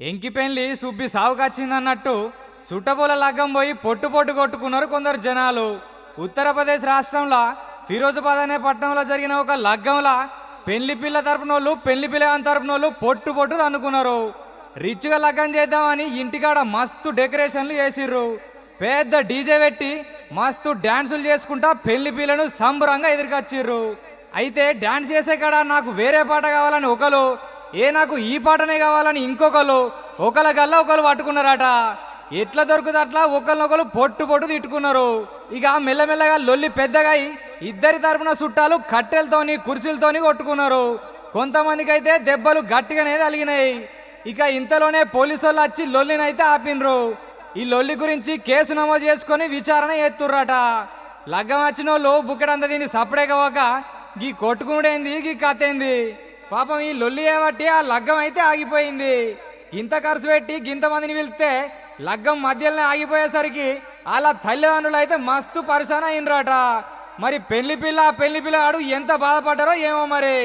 ఎంకి పెళ్ళి సుబ్బి సావుకొచ్చిందన్నట్టు చుట్టపూల లగ్గం పోయి పొట్టు పొట్టు కొట్టుకున్నారు కొందరు జనాలు. ఉత్తరప్రదేశ్ రాష్ట్రంలో ఫిరోజాబాద్ అనే పట్టణంలో జరిగిన ఒక లగ్గంలా పెళ్ళి పిల్ల తరపునోళ్ళు పెళ్ళి పిల్ల తరపున వాళ్ళు పొట్టు పొట్టు అనుకున్నారు రిచ్గా లగ్గం చేద్దామని ఇంటికాడ మస్తు డెకరేషన్లు చేసిర్రు. పెద్ద డీజే పెట్టి మస్తు డ్యాన్సులు చేసుకుంటా పెళ్ళి పిల్లను సంబరంగా ఎదురుకొచ్చిర్రు. అయితే డ్యాన్స్ చేసే కాడ నాకు వేరే పాట కావాలని ఒకరు ఏ నాకు ఈ పాటనే కావాలని ఇంకొకరు ఒకళ్ళ గల్లా ఒకరు పట్టుకున్నారట. ఎట్లా దొరుకుతుంది అట్లా ఒకరినొకరు పొట్టు పొట్టు తిట్టుకున్నారు. ఇక మెల్లమెల్లగా లొల్లి పెద్దగా అయి ఇద్దరి తరపున చుట్టాలు కట్టెలతోని కుర్చీలతోని కొట్టుకున్నారు. కొంతమందికి అయితే దెబ్బలు గట్టిగానే తలిగినాయి ఇక ఇంతలోనే పోలీసు వాళ్ళు వచ్చి లొల్లినైతే ఆపినరు ఈ లొల్లి గురించి కేసు నమోదు చేసుకొని విచారణ ఎత్తుర్రట లగ్గం వచ్చిన వాళ్ళు బుక్కడంత దీన్ని సపడే కావక గీ కొట్టుకునుడేంది? గీ కథ ఏంది పాపం ఈ లొల్లి ఏమట్టి ఆ లగ్గం అయితే ఆగిపోయింది. ఇంత ఖర్చు పెట్టి గింత మందిని పిలిస్తే లగ్గం మధ్యలోనే ఆగిపోయేసరికి అలా తల్లిదండ్రులు అయితే మస్తు పరిశాన అయినరాట. మరి పెళ్ళి పిల్ల పెళ్ళి పిల్లగాడు ఎంత బాధపడ్డారో ఏమో మరి.